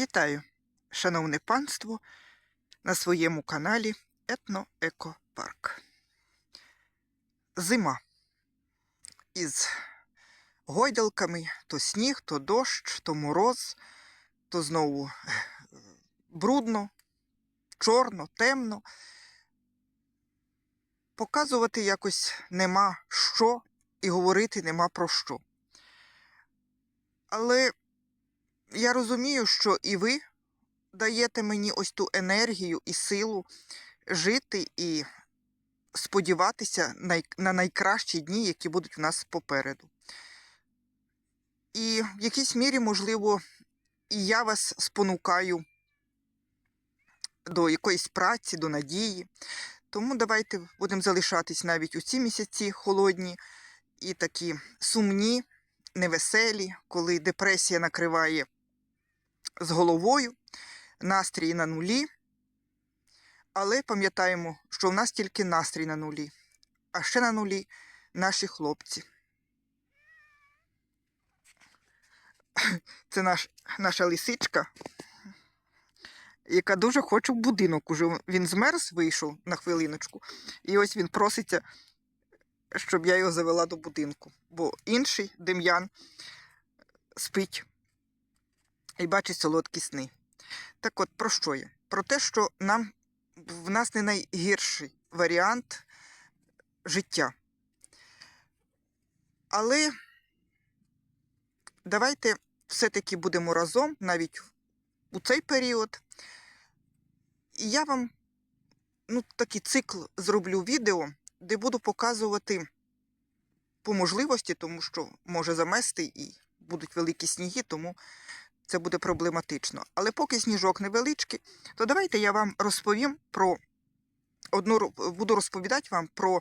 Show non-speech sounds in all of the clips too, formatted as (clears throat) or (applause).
Вітаю, шановне панство, на своєму каналі Етно-Екопарк. Зима. Із гойдалками то сніг, то дощ, то мороз, то знову е, брудно, чорно, темно. Показувати якось нема що і говорити нема про що. Але я розумію, що і ви даєте мені ось ту енергію і силу жити і сподіватися на найкращі дні, які будуть в нас попереду. І в якійсь мірі, можливо, і я вас спонукаю до якоїсь праці, до надії. Тому давайте будемо залишатись навіть у ці місяці холодні і такі сумні, невеселі, коли депресія накриває з головою, настрій на нулі. Але пам'ятаємо, що в нас тільки настрій на нулі, а ще на нулі наші хлопці. Це наш, наша лисичка, яка дуже хоче в будинок. Уже він змерз, вийшов на хвилиночку, і ось він проситься, щоб я його завела до будинку. Бо інший Дем'ян спить і бачить солодкі сни. Так от, про що я? Про те, що нам в нас не найгірший варіант життя. Але давайте все-таки будемо разом навіть у цей період. І я вам ну, такий цикл зроблю відео, де буду показувати по можливості, тому що може замести і будуть великі сніги, тому це буде проблематично. Але поки сніжок невеличкий, то давайте я вам розповім про одну буду розповідати вам про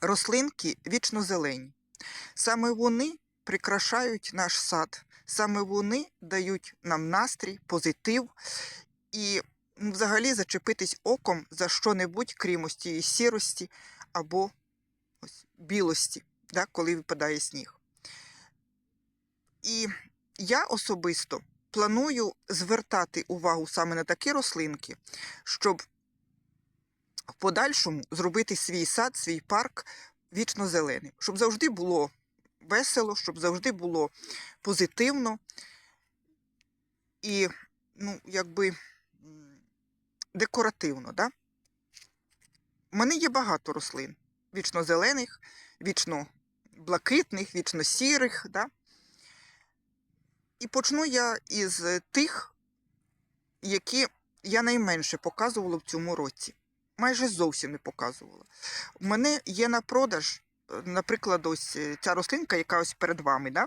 рослинки вічнозелені. Саме вони прикрашають наш сад, саме вони дають нам настрій, позитив і взагалі зачепитись оком за що-небудь, крім ось тієї сірості або ось білості, да, коли випадає сніг. І я особисто планую звертати увагу саме на такі рослинки, щоб в подальшому зробити свій сад, свій парк вічно зеленим, щоб завжди було весело, щоб завжди було позитивно і, ну, якби декоративно. Да? У мене є багато рослин вічно зелених, вічно блакитних, вічно сірих. Да? І почну я із е, тих, які я найменше показувала в цьому році. Майже зовсім не показувала. У мене є на продаж, е, наприклад, ось е, ця рослинка, яка ось перед вами. Да?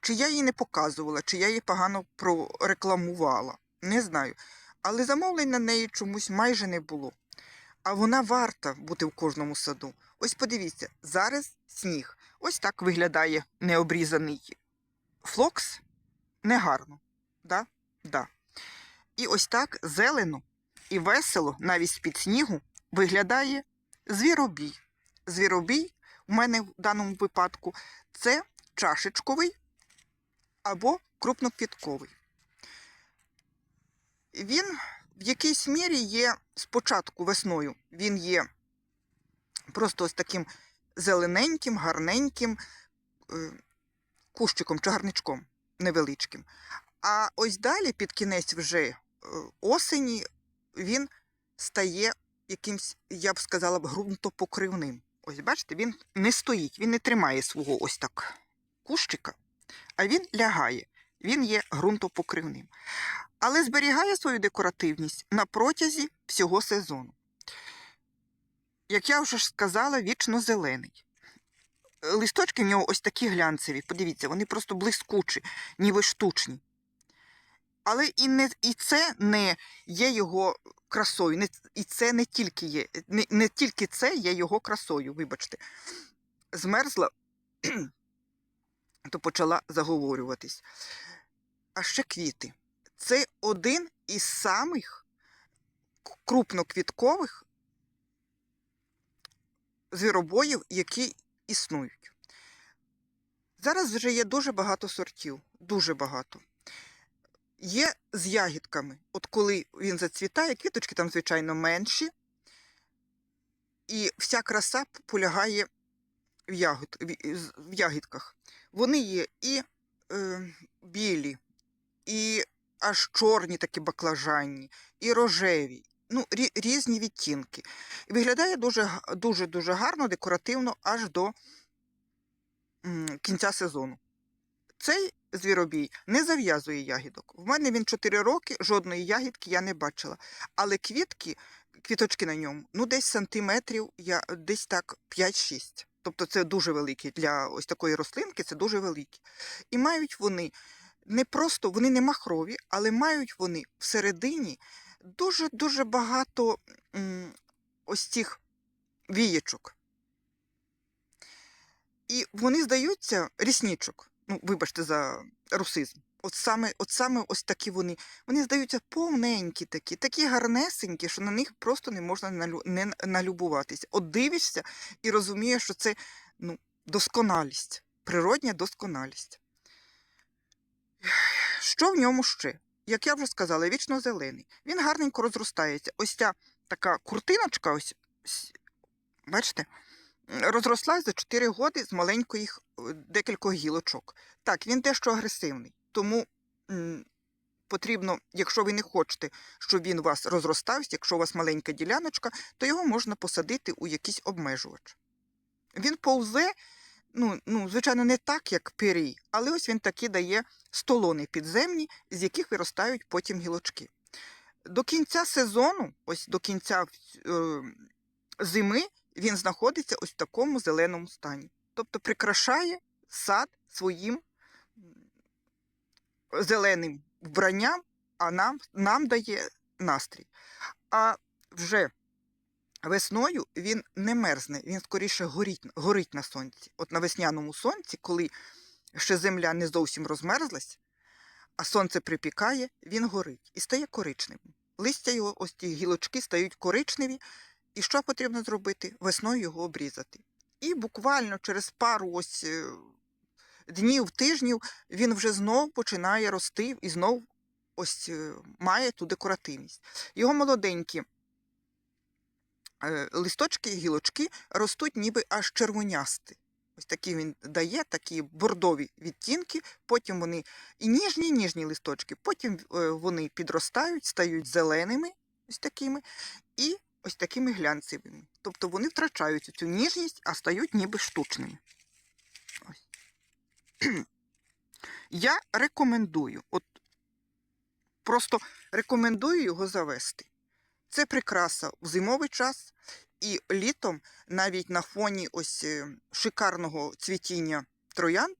Чи я її не показувала, чи я її погано прорекламувала, не знаю. Але замовлень на неї чомусь майже не було. А вона варта бути в кожному саду. Ось подивіться, зараз сніг. Ось так виглядає необрізаний флокс негарно. Да? Да. І ось так зелено і весело, навіть з-під снігу, виглядає звіробій. Звіробій у мене в даному випадку це чашечковий або крупноквітковий. Він в якійсь мірі є спочатку весною, він є просто ось таким зелененьким, гарненьким. Кущиком, чагарничком невеличким. А ось далі, під кінець вже е, осені, він стає якимсь, я б сказала ґрунтопокривним. Ось бачите, він не стоїть, він не тримає свого ось так кущика, а він лягає, він є ґрунтопокривним. Але зберігає свою декоративність на протязі всього сезону. Як я вже ж сказала, вічно зелений листочки в нього ось такі глянцеві. Подивіться, вони просто блискучі, ніби штучні. Але і не, і це не є його красою. Не, і це не тільки є. Не, не тільки це є його красою, вибачте. Змерзла, то почала заговорюватись. А ще квіти. Це один із самих крупноквіткових звіробоїв, які існують. Зараз вже є дуже багато сортів, дуже багато. Є з ягідками. От коли він зацвітає, квіточки там, звичайно, менші, і вся краса полягає в, з- в ягідках. Вони є і е, білі, і аж чорні такі баклажанні, і рожеві. Ну, різні відтінки. І виглядає дуже-дуже дуже гарно, декоративно аж до кінця сезону. Цей звіробій не зав'язує ягідок. В мене він 4 роки, жодної ягідки я не бачила. Але квітки, квіточки на ньому, ну десь сантиметрів, я, десь так 5-6. Тобто це дуже великі для ось такої рослинки, це дуже великі. І мають вони не просто, вони не махрові, але мають вони всередині дуже-дуже багато ось цих вієчок. І вони здаються ріснічок. Ну, вибачте за русизм. От саме, от саме ось такі вони. Вони здаються повненькі такі, такі гарнесенькі, що на них просто не можна не налюбуватися. От дивишся і розумієш, що це ну, досконалість, природня досконалість. Що в ньому ще? Як я вже сказала, вічно зелений. Він гарненько розростається. Ось ця така куртиночка, ось, бачите, розрослась за 4 роки з маленьких декількох гілочок. Так, він дещо агресивний, тому потрібно, якщо ви не хочете, щоб він у вас розростався, якщо у вас маленька діляночка, то його можна посадити у якийсь обмежувач. Він повзе, ну, ну, звичайно, не так, як пирій, але ось він таки дає столони підземні, з яких виростають потім гілочки. До кінця сезону, ось до кінця е, зими, він знаходиться ось в такому зеленому стані. Тобто прикрашає сад своїм зеленим вбранням, а нам, нам дає настрій. А вже весною він не мерзне, він скоріше горить, горить на сонці. От на весняному сонці, коли ще земля не зовсім розмерзлась, а сонце припікає, він горить і стає коричневим. Листя його, ось ті гілочки стають коричневі, і що потрібно зробити? Весною його обрізати. І буквально через пару ось е, днів, тижнів він вже знов починає рости і знов ось е, має ту декоративність. Його молоденькі е, листочки, гілочки ростуть ніби аж червонясті. Ось такі він дає, такі бордові відтінки, потім вони і ніжні, і ніжні листочки, потім е, вони підростають, стають зеленими, ось такими, і ось такими глянцевими. Тобто вони втрачають цю ніжність, а стають ніби штучними. Ось. Я рекомендую, от просто рекомендую його завести. Це прикраса в зимовий час, і літом навіть на фоні ось е, шикарного цвітіння троянд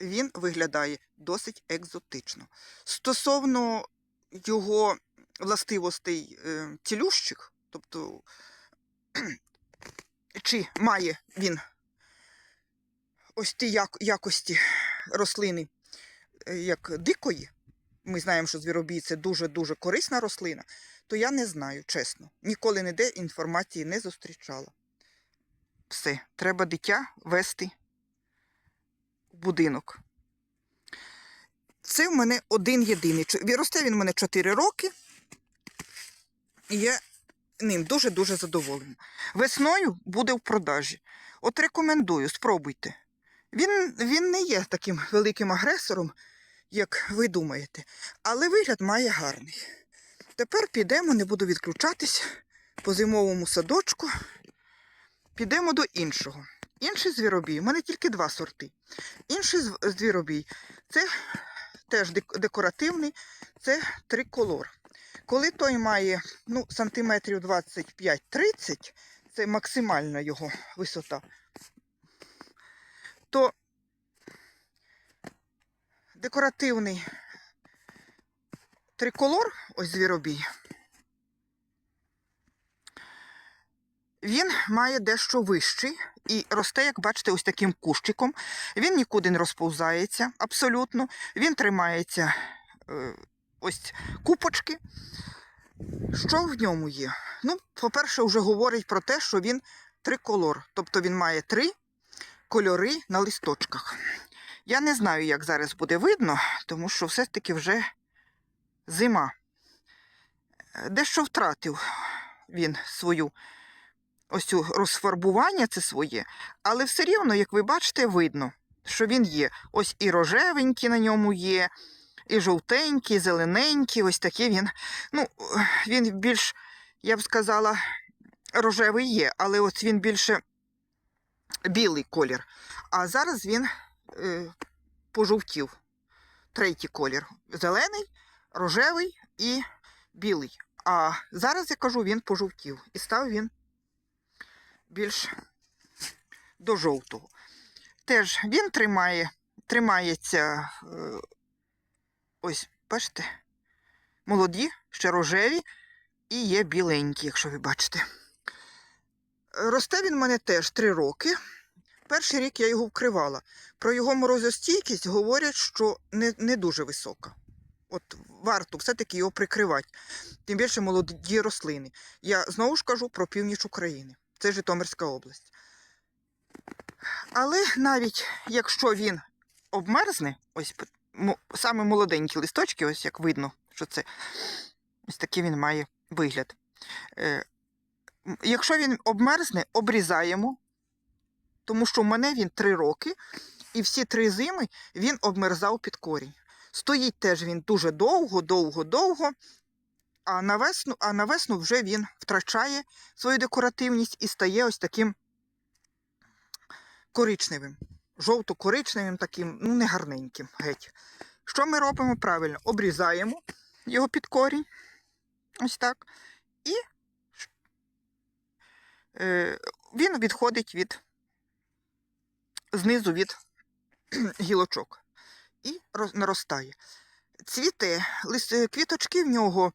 він виглядає досить екзотично. Стосовно його властивостей е, цілющих, тобто (clears throat) чи має він ось ті якості рослини, е, як дикої, ми знаємо, що звіробій це дуже-дуже корисна рослина, то я не знаю, чесно. Ніколи ніде інформації не зустрічала. Все, треба дитя вести в будинок. Це в мене один єдиний. Росте він в мене 4 роки. І я ним дуже-дуже задоволена. Весною буде в продажі. От рекомендую, спробуйте. Він, він не є таким великим агресором, як ви думаєте, але вигляд має гарний. Тепер підемо, не буду відключатись по зимовому садочку. Підемо до іншого. Інший звіробій, у мене тільки два сорти. Інший звіробій це теж декоративний, це триколор. Коли той має ну, сантиметрів 25-30, це максимальна його висота, то декоративний триколор, ось звіробій, він має дещо вищий і росте, як бачите, ось таким кущиком. Він нікуди не розповзається абсолютно. Він тримається е, ось купочки. Що в ньому є? Ну, по-перше, вже говорить про те, що він триколор, тобто він має три кольори на листочках. Я не знаю, як зараз буде видно, тому що все-таки вже зима. Е, Дещо втратив він свою ось розфарбування це своє, але все рівно, як ви бачите, видно, що він є. Ось і рожевенькі на ньому є, і жовтенькі, і зелененькі, ось такі він. Ну, він більш, я б сказала, рожевий є, але ось він більше білий колір. А зараз він пожовтів. Третій колір. Зелений, рожевий і білий. А зараз я кажу, він пожовтів. І став він більш до жовтого. Теж він тримає, тримається, е, ось, бачите, молоді, ще рожеві і є біленькі, якщо ви бачите. Росте він в мене теж три роки. Перший рік я його вкривала. Про його морозостійкість говорять, що не, не дуже висока. От варто все-таки його прикривати. Тим більше молоді рослини. Я знову ж кажу про північ України. Це Житомирська область. Але навіть якщо він обмерзне, ось саме молоденькі листочки, ось як видно, що це ось такий він має вигляд. Е, якщо він обмерзне, обрізаємо, тому що в мене він три роки, і всі три зими він обмерзав під корінь. Стоїть теж він дуже довго, довго, довго. А на весну, а на весну вже він втрачає свою декоративність і стає ось таким коричневим, жовто-коричневим, таким, ну, негарненьким геть. Що ми робимо правильно? Обрізаємо його під корінь. Ось так. І е, він відходить від знизу від (clears throat) гілочок і наростає. Цвіте, квіточки в нього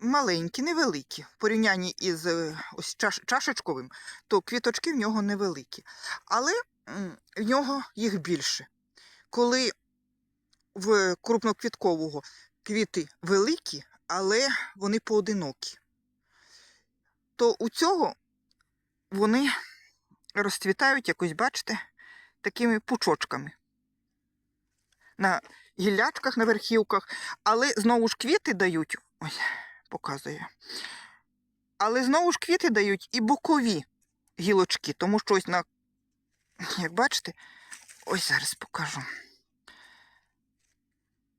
маленькі, невеликі. В порівнянні із е, ось чаш, чашечковим, то квіточки в нього невеликі. Але в нього їх більше. Коли в крупноквіткового квіти великі, але вони поодинокі, то у цього вони розцвітають, якось, бачите, такими пучочками. На гіллячках, на верхівках, але знову ж квіти дають. Ось, показую. Але знову ж квіти дають і бокові гілочки, тому що ось на, як бачите, ось зараз покажу.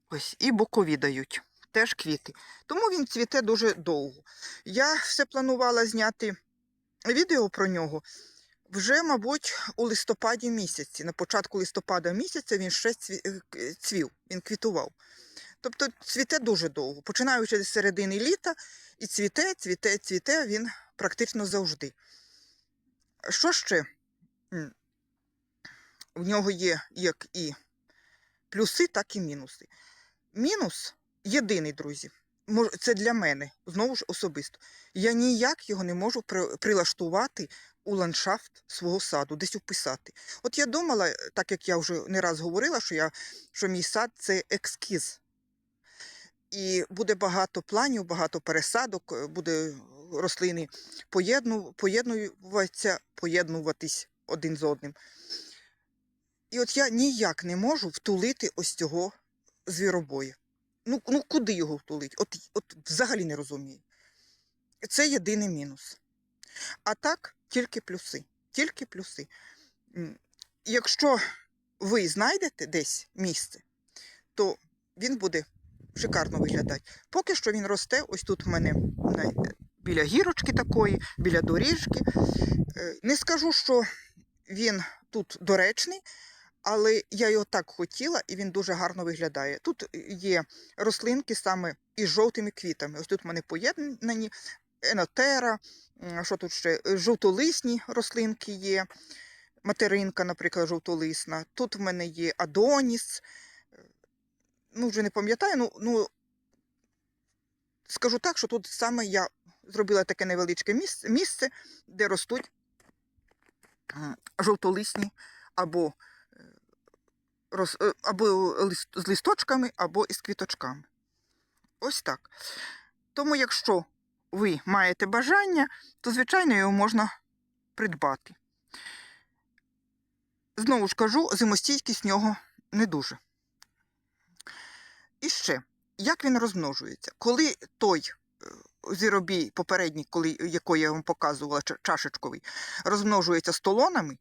Ось і бокові дають. Теж квіти. Тому він цвіте дуже довго. Я все планувала зняти відео про нього вже, мабуть, у листопаді місяці. На початку листопада місяця він ще е, цвів, він квітував. Тобто цвіте дуже довго, починаючи з середини літа, і цвіте, цвіте, цвіте він практично завжди. Що ще? В нього є як і плюси, так і мінуси. Мінус єдиний, друзі. Це для мене, знову ж особисто. Я ніяк його не можу прилаштувати у ландшафт свого саду, десь вписати. От я думала, е, так як я вже не раз говорила, що, я, що мій сад це екскіз. І буде багато планів, багато пересадок, е, буде рослини поєдну, поєднуватися, поєднуватись один з одним. І от я ніяк не можу втулити ось цього звіробоя. Ну, ну куди його втулити? От, от взагалі не розумію. Це єдиний мінус. А так, тільки плюси. Тільки плюси. Якщо ви знайдете десь місце, то він буде шикарно виглядати. Поки що він росте, ось тут в мене біля гірочки такої, біля доріжки. Е, Не скажу, що він тут доречний, але я його так хотіла, і він дуже гарно виглядає. Тут є рослинки саме із жовтими квітами. Ось тут в мене поєднані енотера, що тут ще Е, жовтолисні рослинки є. Материнка, наприклад, жовтолисна. Тут в мене є Адоніс. Е, Ну, вже не пам'ятаю, ну, ну скажу так, що тут саме я зробила таке невеличке місце, де ростуть жовтолисні або, е, або з листочками, або із квіточками. Ось так. Тому, якщо ви маєте бажання, то, звичайно, його можна придбати. знову ж кажу, зимостійкість нього не дуже. І ще, як він розмножується? Коли той е, зіробій попередній, коли, який я вам показувала, чашечковий, розмножується столонами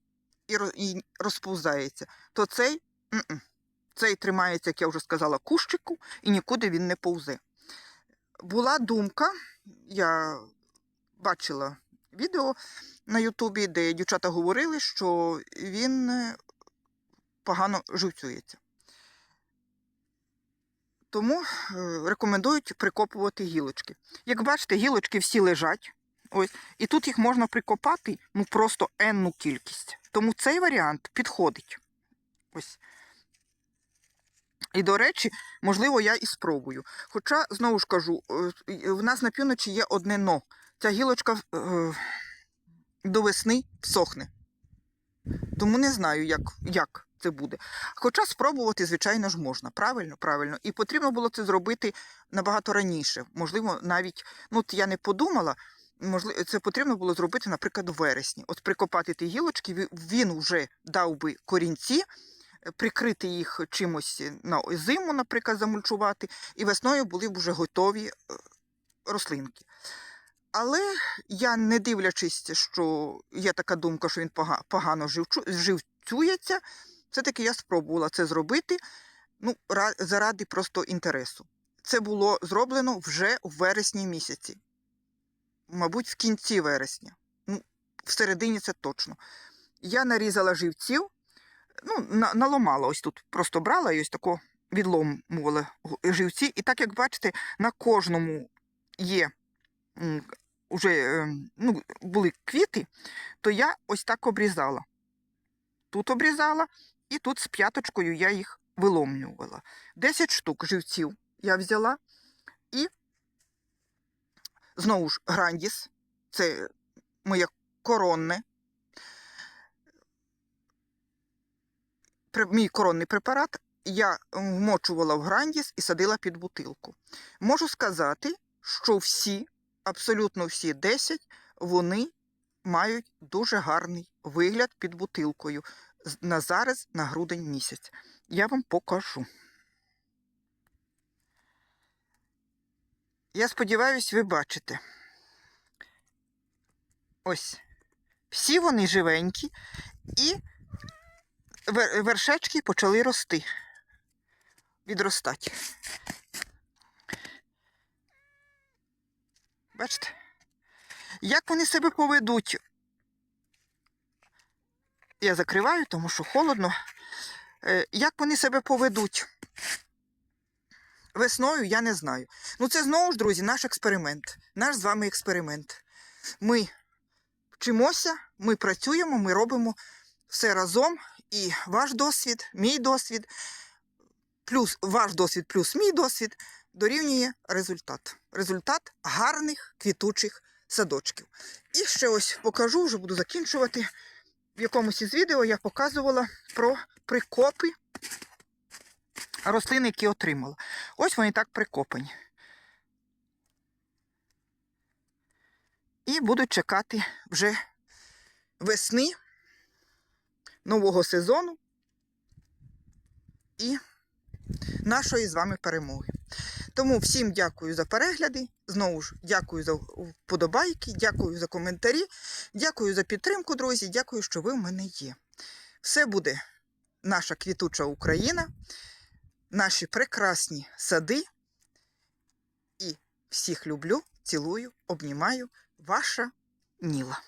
і, розповзається, то цей, цей тримається, як я вже сказала, кущику і нікуди він не повзе. Була думка, я бачила відео на Ютубі, де дівчата говорили, що він е, погано живцюється. Тому е, рекомендують прикопувати гілочки. Як бачите, гілочки всі лежать. Ось, і тут їх можна прикопати ну просто енну кількість. Тому цей варіант підходить. Ось. І, до речі, можливо, я і спробую. Хоча, знову ж кажу, е, в нас на півночі є одне но. Ця гілочка е, до весни всохне. Тому не знаю, як, як це буде. Хоча спробувати, звичайно ж, можна. Правильно, правильно. І потрібно було це зробити набагато раніше. Можливо, навіть, ну я не подумала, можливо, це потрібно було зробити, наприклад, у вересні. От прикопати ті гілочки, він вже дав би корінці, прикрити їх чимось на зиму, наприклад, замульчувати, і весною були б вже готові е, рослинки. Але я, не дивлячись, що є така думка, що він погано живцюється, все-таки я спробувала це зробити ну, заради просто інтересу. Це було зроблено вже в вересні місяці. Мабуть, в кінці вересня. Ну, в середині це точно. Я нарізала живців, ну, на, наломала ось тут, просто брала і ось тако відломувала живці. І так як бачите, на кожному є м, уже е, ну, були квіти, то я ось так обрізала. Тут обрізала, і тут з п'яточкою я їх виломлювала. 10 штук живців я взяла. І знову ж грандіс, це моє коронне, мій коронний препарат. Я вмочувала в грандіс і садила під бутилку. Можу сказати, що всі, абсолютно всі 10, вони мають дуже гарний вигляд під бутилкою на зараз, на грудень місяць. Я вам покажу. Я сподіваюся, ви бачите. Ось. Всі вони живенькі, і вершечки почали рости. Відростати. Бачите? Як вони себе поведуть? Я закриваю, тому що холодно. Е, Як вони себе поведуть весною, я не знаю. Ну, це знову ж, друзі, наш експеримент. Наш з вами експеримент. Ми вчимося, ми працюємо, ми робимо все разом. І ваш досвід, мій досвід, плюс ваш досвід, плюс мій досвід дорівнює результат. Результат гарних квітучих садочків. І ще ось покажу, вже буду закінчувати. В якомусь із відео я показувала про прикопи рослин, які отримала. Ось вони так прикопані. І будуть чекати вже весни нового сезону і нашої з вами перемоги. Тому всім дякую за перегляди. Знову ж дякую за вподобайки, дякую за коментарі, дякую за підтримку, друзі. Дякую, що ви в мене є. Все буде наша квітуча Україна, наші прекрасні сади. І всіх люблю, цілую, обнімаю. Ваша Ніла.